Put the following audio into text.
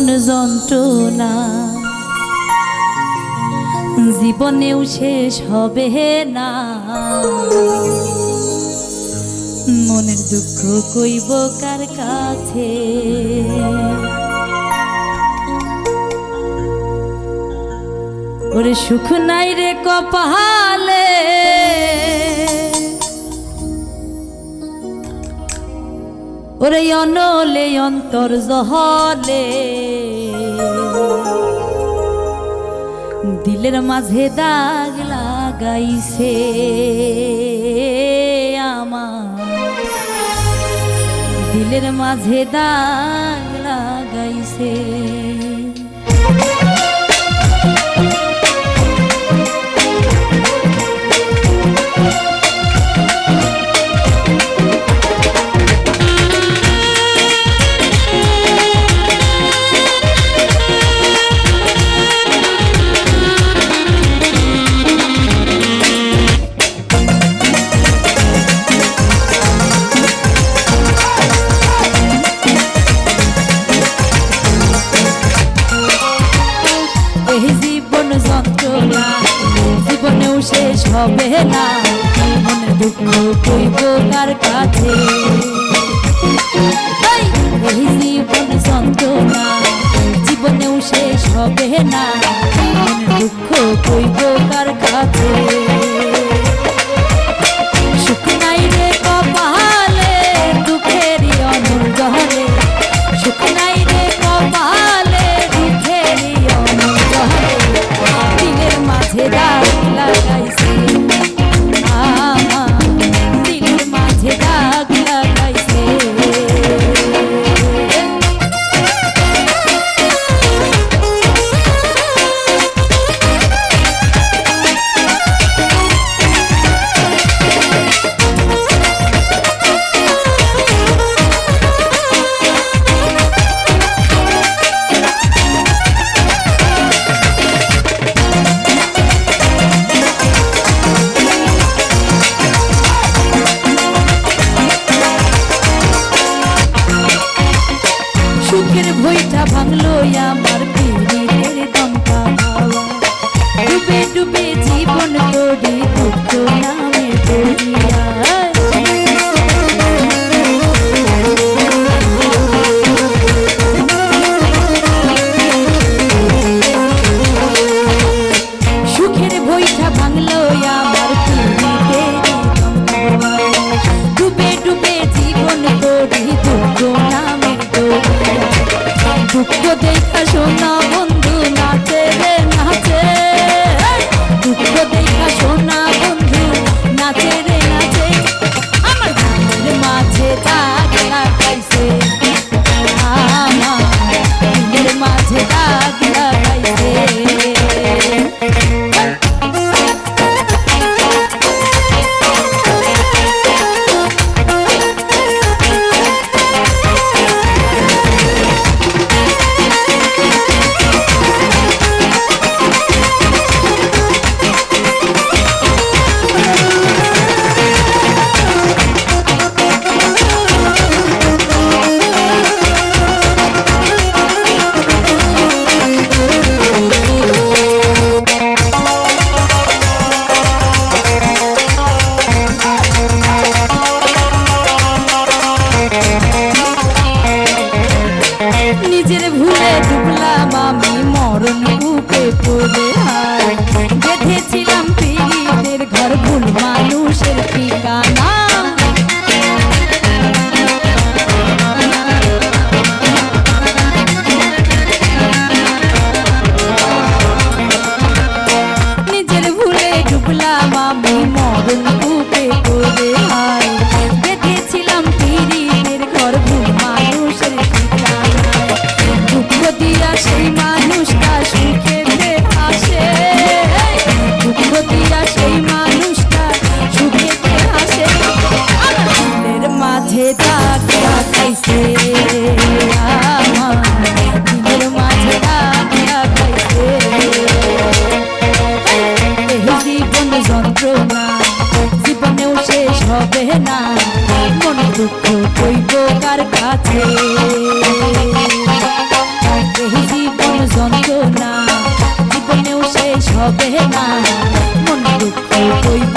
জীবন যন্ত্রণা। জীবনেও শেষ হবে না। মনের দুঃখ কইব কার কাছে? ওরে সুখ নাই রে কপালে ওরে অনলে অন্তর জহলে। দিলের মাঝে দাগ লাগাইছে আমার। দিলের মাঝে দাগ লাগাইছে হবে না। মনে দুঃখ কইব কার কাছে। এই, জীবন সন্তনা জীবনেও শেষ হবে না। ভইটা ভাঙলো আমার পীড়িতের দমকা হাওয়া। ডুবে ডুবে জীবন তোড়ি দুঃখ নামে দরিয়া নিজের ভুলে ডুবলাম আমি মরণ বুকে পড়ে হায় কইব কার কাছে। এই জীবন যন্ত্রণা জীবনেও শেষ হবে না। মন দুঃখ কইব